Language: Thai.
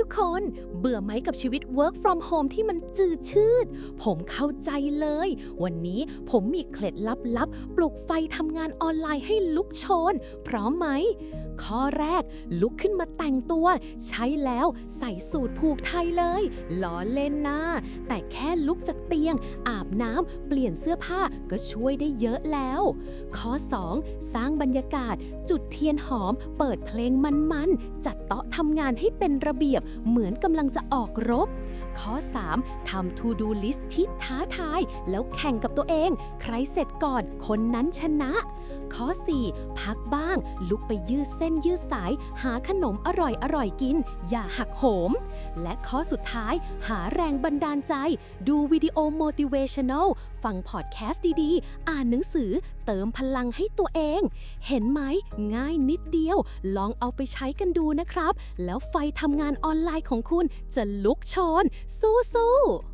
ทุกคน เบื่อไหมกับชีวิต work from home ที่มันจืดชืด ผมเข้าใจเลย วันนี้ผมมีเคล็ดลับๆ ปลุกไฟทำงานออนไลน์ให้ลุกโชน พร้อมไหมข้อแรกลุกขึ้นมาแต่งตัว ใช้แล้วใส่สูตรผูกไทยเลยล้อเล่นนะแต่แค่ลุกจากเตียง อาบน้ำเปลี่ยนเสื้อผ้าก็ช่วยได้เยอะแล้ว ข้อ 2 สร้างบรรยากาศ จุดเทียนหอม เปิดเพลงมันๆจัดโต๊ะทำงานให้เป็นระเบียบเหมือนกำลังจะออกรบ ข้อ 3 ทำ to do list ที่ท้าทาย แล้วแข่งกับตัวเอง ใครเสร็จก่อนคนนั้นชนะ ข้อ 4 พักบ้าง ลุกไปยืดเส้นยืดสาย หาขนมอร่อยอร่อยกิน อย่าหักโหม และข้อสุดท้าย หาแรงบันดาลใจ ดูวิดีโอ motivational ฟังพอดแคสต์ดีๆ อ่านหนังสือ เติมพลังให้ตัวเอง เห็นไหม ง่ายนิดเดียว ลองเอาไปใช้กันดูนะครับ แล้วไฟทำงานออนไลน์ของคุณจะลุกโชนสู้ๆ